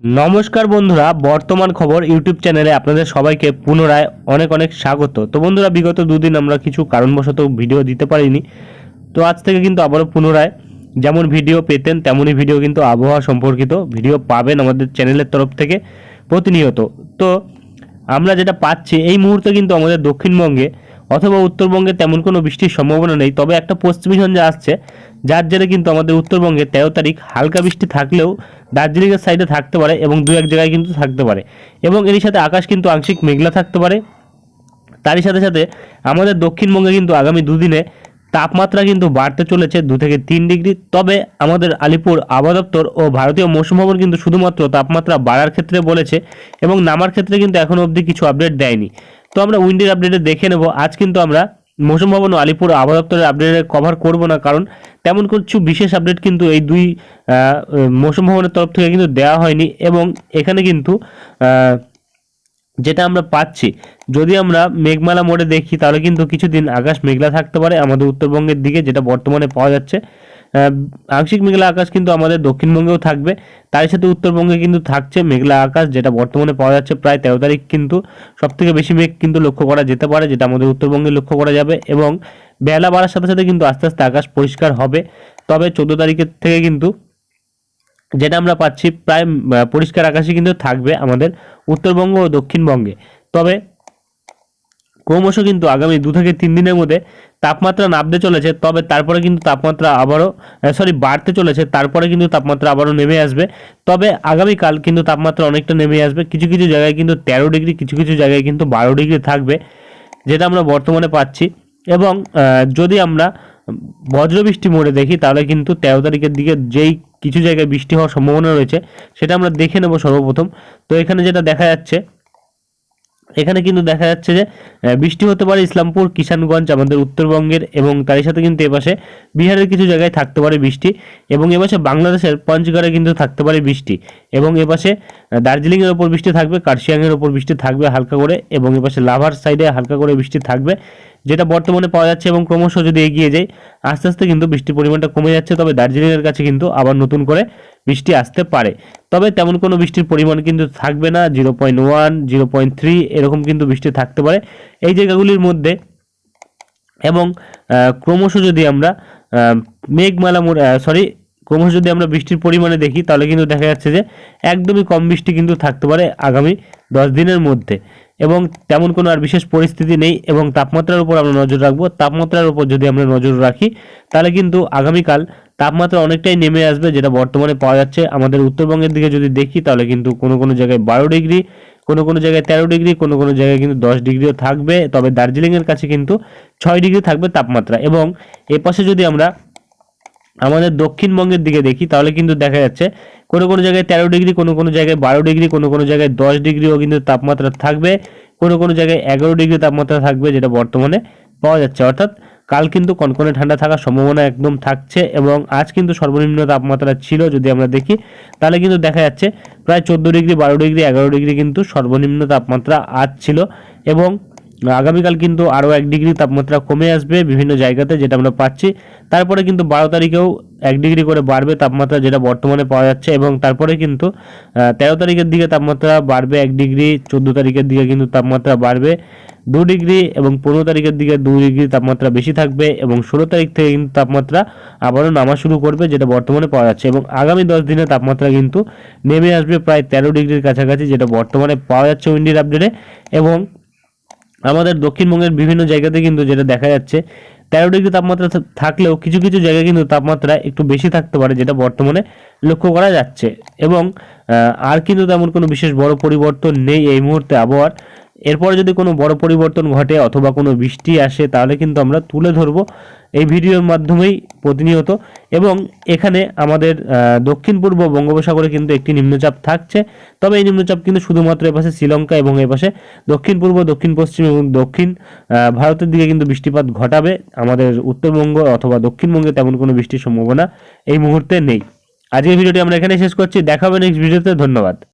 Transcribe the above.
নমস্কার বন্ধুরা, বর্তমান খবর ইউটিউব চ্যানেলে আপনাদের সবাইকে পুনরায় অনেক অনেক স্বাগত। তো বন্ধুরা, বিগত দুদিন আমরা কিছু কারণবশত ভিডিও দিতে পারিনি। তো আজ থেকে কিন্তু আবারও পুনরায় যেমন ভিডিও পেতেন, তেমনই ভিডিও কিন্তু আবহাওয়া সম্পর্কিত ভিডিও পাবেন আমাদের চ্যানেলের তরফ থেকে প্রতিনিয়ত। তো আমরা যেটা পাচ্ছি, এই মুহূর্তে কিন্তু আমাদের দক্ষিণবঙ্গে অথবা উত্তরবঙ্গে তেমন কোনো বৃষ্টির সম্ভাবনা নেই। তবে একটা পশ্চিমী ঝঞ্ঝা আসছে, যার জেরে কিন্তু আমাদের উত্তরবঙ্গে তেরো তারিখ হালকা বৃষ্টি থাকলেও দার্জিলিংয়ের সাইডে থাকতে পারে এবং দু এক জায়গায় কিন্তু থাকতে পারে। এবং এরই সাথে আকাশ কিন্তু আংশিক মেঘলা থাকতে পারে। তারই সাথে সাথে আমাদের দক্ষিণবঙ্গে কিন্তু আগামী দুদিনে তাপমাত্রা কিন্তু বাড়তে চলেছে দু থেকে তিন ডিগ্রি। তবে আমাদের আলিপুর আবহাওয়া দপ্তর ও ভারতীয় মৌসুম ভবন কিন্তু শুধুমাত্র তাপমাত্রা বাড়ার ক্ষেত্রে বলেছে এবং নামার ক্ষেত্রে কিন্তু এখনও অবধি কিছু আপডেট দেয়নি। তো আমরা উইন্ডের আপডেটে দেখে নেব। আজ কিন্তু আমরা মৌসুম ভবন আলিপুর আবহাওয়া দপ্তরের আপডেটে কভার করব না, কারণ তেমন কিছু বিশেষ আপডেট কিন্তু এই দুই মৌসুম ভবনের তরফ থেকে কিন্তু দেওয়া হয়নি এবং এখানে কিন্তু যেটা আমরা পাচ্ছি, যদি আমরা মেঘমালা মোড়ে দেখি, তাহলে কিন্তু কিছুদিন আকাশ মেঘলা থাকতে পারে আমাদের উত্তরবঙ্গের দিকে, যেটা বর্তমানে পাওয়া যাচ্ছে। আংশিক মেঘলা আকাশ কিন্তু আমাদের দক্ষিণবঙ্গেও থাকবে। তার সাথে উত্তরবঙ্গে কিন্তু থাকছে মেঘলা আকাশ, যেটা বর্তমানে পাওয়া যাচ্ছে প্রায় তেরো তারিখ কিন্তু সব থেকে বেশি মেঘ কিন্তু লক্ষ্য করা যেতে পারে, যেটা আমাদের উত্তরবঙ্গে লক্ষ্য করা যাবে এবং বেলা বাড়ার সাথে সাথে কিন্তু আস্তে আস্তে আকাশ পরিষ্কার হবে। তবে চোদ্দ তারিখের থেকে কিন্তু যেটা আমরা পাচ্ছি প্রায় পরিষ্কার আকাশই কিন্তু থাকবে আমাদের উত্তরবঙ্গ ও দক্ষিণবঙ্গে। তবে ক্রমশ কিন্তু আগামী দু থেকে তিন দিনের মধ্যে তাপমাত্রা নামতে চলেছে, তবে তারপরে কিন্তু তাপমাত্রা আবারও সরি বাড়তে চলেছে, তারপরে কিন্তু তাপমাত্রা আবারও নেমে আসবে। তবে আগামীকাল কিন্তু তাপমাত্রা অনেকটা নেমে আসবে। কিছু কিছু জায়গায় কিন্তু তেরো ডিগ্রি, কিছু কিছু জায়গায় কিন্তু বারো ডিগ্রি থাকবে, যেটা আমরা বর্তমানে পাচ্ছি। এবং যদি আমরা বজ্রবৃষ্টি মোড়ে দেখি, তাহলে কিন্তু তেরো তারিখের দিকে যেই কিছু জায়গায় বৃষ্টি হওয়ার সম্ভাবনা রয়েছে, সেটা আমরা দেখে নেব সর্বপ্রথম। তো এখানে যেটা দেখা যাচ্ছে এখানে কিন্তু দেখা যাচ্ছে যে বৃষ্টি হতে পারে ইসলামপুর, কিষানগঞ্জ, আমাদের উত্তরবঙ্গের এবং তারই সাথে কিন্তু এপাশে বিহারের কিছু জায়গায় থাকতে পারে বৃষ্টি এবং এপাশে বাংলাদেশের পঞ্চগড়ে কিন্তু থাকতে পারে বৃষ্টি এবং এপাশে দার্জিলিংয়ের ওপর বৃষ্টি থাকবে, কার্শিয়াংয়ের ওপর বৃষ্টি থাকবে হালকা করে এবং এপাশে লাভার সাইডে হালকা করে বৃষ্টি থাকবে। যেটা বর্তমানে পাওয়া যাচ্ছে এবং ক্রমশ যদি এগিয়ে যায়, আস্তে আস্তে কিন্তু বৃষ্টির পরিমাণটা কমে যাচ্ছে। তবে দার্জিলিংয়ের কাছে কিন্তু আবার নতুন করে বৃষ্টি আসতে পারে। তবে তেমন কোনো বৃষ্টির পরিমাণ কিন্তু থাকবে না। Zero point one, zero point three এরকম কিন্তু বৃষ্টি থাকতে পারে। এই জায়গাগুলির মধ্যে এবং ক্রমশ যদি আমরা মেঘমালা সরি ক্রমশ যদি আমরা বৃষ্টির পরিমাণে দেখি, তাহলে কিন্তু দেখা যাচ্ছে যে একদমই কম বৃষ্টি কিন্তু থাকতে পারে আগামী দশ দিনের মধ্যে। এবং তেমন কোনো আর বিশেষ পরিস্থিতি নেই এবং তাপমাত্রার উপর আমরা নজর রাখব। তাপমাত্রার উপর যদি আমরা নজর রাখি, তাহলে কিন্তু আগামীকাল তাপমাত্রা অনেকটাই নেমে আসবে, যেটা বর্তমানে পাওয়া যাচ্ছে। আমাদের উত্তরবঙ্গের দিকে যদি দেখি, তাহলে কিন্তু কোনো কোনো জায়গায় বারো ডিগ্রি, কোনো কোনো জায়গায় তেরো ডিগ্রি, কোনো কোনো জায়গায় কিন্তু দশ ডিগ্রিও থাকবে। তবে দার্জিলিংয়ের কাছে কিন্তু ছয় ডিগ্রি থাকবে তাপমাত্রা। এবং এ পাশে যদি আমরা আমাদের দক্ষিণবঙ্গের দিকে দেখি, তাহলে কিন্তু দেখা যাচ্ছে কোনো কোনো জায়গায় তেরো ডিগ্রি, কোনো কোনো জায়গায় বারো ডিগ্রি, কোনো কোনো জায়গায় দশ ডিগ্রিও কিন্তু তাপমাত্রা থাকবে, কোনো কোনো জায়গায় এগারো ডিগ্রি তাপমাত্রা থাকবে যেটা বর্তমানে পাওয়া যাচ্ছে। অর্থাৎ কাল কিন্তু কনকনে ঠান্ডা থাকার সম্ভাবনা একদম থাকছে এবং আজ কিন্তু সর্বনিম্ন তাপমাত্রা ছিল যদি আমরা দেখি, তাহলে কিন্তু দেখা যাচ্ছে প্রায় চোদ্দ ডিগ্রি, বারো ডিগ্রি, এগারো ডিগ্রি কিন্তু সর্বনিম্ন তাপমাত্রা আজ ছিল এবং আগামীকাল কিন্তু আরও এক ডিগ্রি তাপমাত্রা কমে আসবে বিভিন্ন জায়গাতে, যেটা আমরা পাচ্ছি। তারপরে কিন্তু বারো তারিখেও এক ডিগ্রি করে বাড়বে তাপমাত্রা, যেটা বর্তমানে পাওয়া যাচ্ছে। এবং তারপরে কিন্তু তেরো তারিখের দিকে তাপমাত্রা বাড়বে এক ডিগ্রি, চোদ্দ তারিখের দিকে কিন্তু তাপমাত্রা বাড়বে দু ডিগ্রি এবং পনেরো তারিখের দিকে দু ডিগ্রি তাপমাত্রা বেশি থাকবে এবং ষোলো তারিখ থেকে কিন্তু তাপমাত্রা আবারও নামা শুরু করবে, যেটা বর্তমানে পাওয়া যাচ্ছে। এবং আগামী দশ দিনে তাপমাত্রা কিন্তু নেমে আসবে প্রায় তেরো ডিগ্রির কাছাকাছি, যেটা বর্তমানে পাওয়া যাচ্ছে উইন্ডির আপডেটে। এবং আমাদের দক্ষিণবঙ্গের বিভিন্ন জায়গাতে কিন্তু যেটা দেখা যাচ্ছে, তেরো ডিগ্রি তাপমাত্রা থাকলেও কিছু কিছু জায়গায় কিন্তু তাপমাত্রা একটু বেশি থাকতে পারে, যেটা বর্তমানে লক্ষ্য করা যাচ্ছে। এবং আর কিন্তু তেমন কোনো বিশেষ বড় পরিবর্তন নেই এই মুহূর্তে আবহাওয়ার। এরপরে যদি কোনো বড় পরিবর্তন ঘটে অথবা কোনো বৃষ্টি আসে, তাহলে কিন্তু আমরা তুলে ধরবো এই ভিডিওর মাধ্যমেই প্রতিনিয়ত। এবং এখানে আমাদের দক্ষিণ পূর্ব বঙ্গোপসাগরে কিন্তু একটি নিম্নচাপ থাকছে। তবে এই নিম্নচাপ কিন্তু শুধুমাত্র এপাশে শ্রীলঙ্কা এবং এপাশে দক্ষিণ পূর্ব, দক্ষিণ পশ্চিম এবং দক্ষিণ ভারতের দিকে কিন্তু বৃষ্টিপাত ঘটাবে। আমাদের উত্তরবঙ্গ অথবা দক্ষিণবঙ্গে তেমন কোনো বৃষ্টির সম্ভাবনা এই মুহূর্তে নেই। আজকের ভিডিওটি আমরা এখানে শেষ করছি। দেখা হবে নেক্সট ভিডিওতে। ধন্যবাদ।